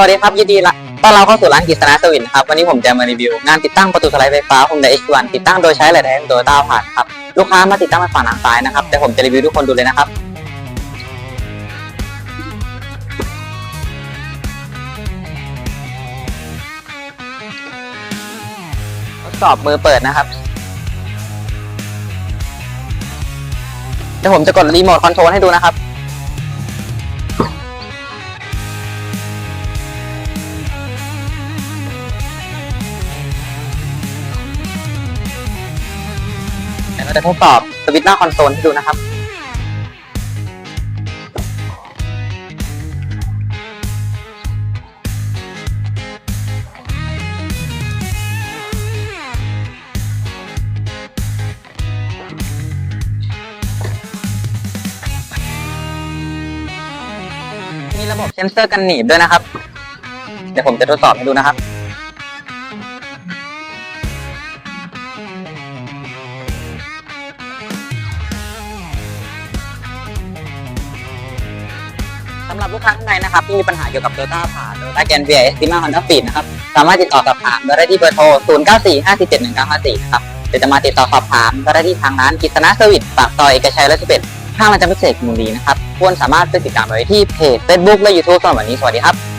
สวัสดีครับยินดีละตอนเรับเข้าสู่ร้านกิษณะสวินครับวันนี้ผมจะมารีวิว งานติดตั้งประตูสไลด์ไฟฟ้า Honda H1 ติดตั้งโดยใช้แหลกแทงโดยต้าผ่านครับลูกค้ามาติดตั้งมาฝั่งทางซ้ายนะครับแต่ผมจะรีวิวทุกคนดูเลยนะครับทดสอบมือเปิดนะครับเดี๋ยวผมจะกดรีโมทคอนโทรลให้ดูนะครับ เดี๋ยวเราจะทดสอบสวิตช์หน้าคอนโซลให้ดูนะครับมีระบบเซ็นเซอร์กันหนีบด้วยนะครับ เดี๋ยวผมจะทดสอบให้ดูนะครับ สำหรับลูกค้าท่านใดนะครับที่มีปัญหาเกี่ยวกับ Toyota ผ่า Toyota Grand v i s t i m a Honda Fit นะครับสามารถติดต่อสอบถามได้ที่เบอร์โทร 0945471954 นะครับหรือจะมาติดต่อสอบถามก็ได้ที่ทางร้านกิษณะเซอร์วิสปากซอยเอกชัยรัชเบศข้างร้านจำพิเศษมูลีนะครับควรสามารถไปติดตามไว้ที่เพจ Facebook และ YouTube สำหรับวันนี้สวัสดีครับ